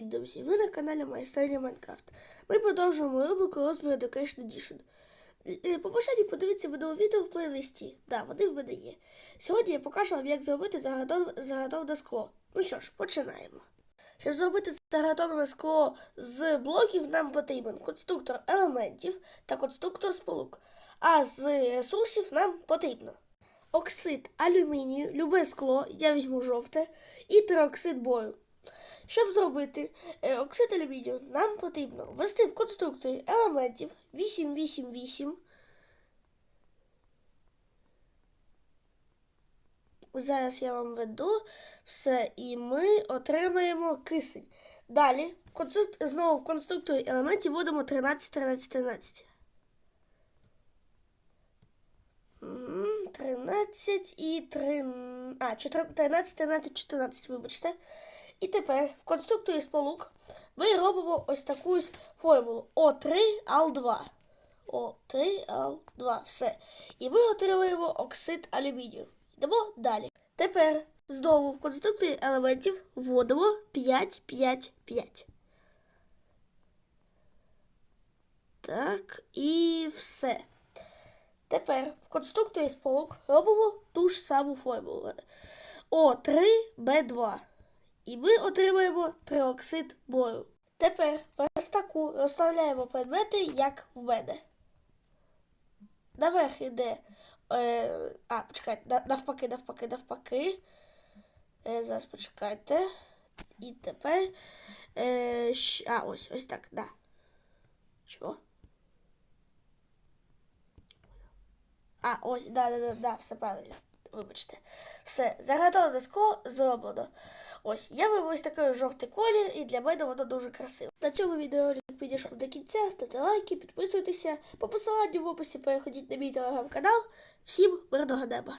Друзі, ви на каналі Майстерня Майнкрафт. Ми продовжуємо рубрику розмір Education Edition. Е, По бажанню подивіться минуле відео в плейлисті. Да, вони в мене є. Сьогодні я покажу вам, як зробити заготовне скло. Ну що ж, починаємо. Щоб зробити заготовне скло з блоків, нам потрібен конструктор елементів та конструктор сполук. А з ресурсів нам потрібно оксид алюмінію, любе скло, я візьму жовте, і триоксид бою. Щоб зробити е, оксид алюмінію, нам потрібно ввести в конструкторі елементів 888. Зараз я вам веду все, і ми отримаємо кисень. Далі конструк... знову в конструкторі елементів вводимо 13, 13, 13. 13 і 3... А, 14, 13, 13, 14, вибачте. І тепер в конструкторі сполук ми робимо ось таку формулу О3Ал2. О3Ал2. Все. І ми отримуємо оксид алюмінію. Йдемо далі. Тепер знову в конструкторі елементів вводимо 5, 5, 5. Так, і все. Тепер в конструкторі сполук робимо ту ж саму формулу. О3Б2. І ми отримаємо триоксид бору. Тепер в верстаку розставляємо предмети, як в мене. Наверх йде. Е, а, почекайте, навпаки, навпаки, навпаки. Е, зараз почекайте. І тепер. Е, а, ось, ось так, да. Чого? А, ось, да, да, да, да, все правильно. Вибачте. Все, заготовлене скло зроблено. Ось, я вибрав ось такий жовтий колір, і для мене воно дуже красиво. На цьому відеоролик підійшов до кінця. Ставте лайки, підписуйтеся. По посиланню в описі переходіть на мій телеграм-канал. Всім мирного неба!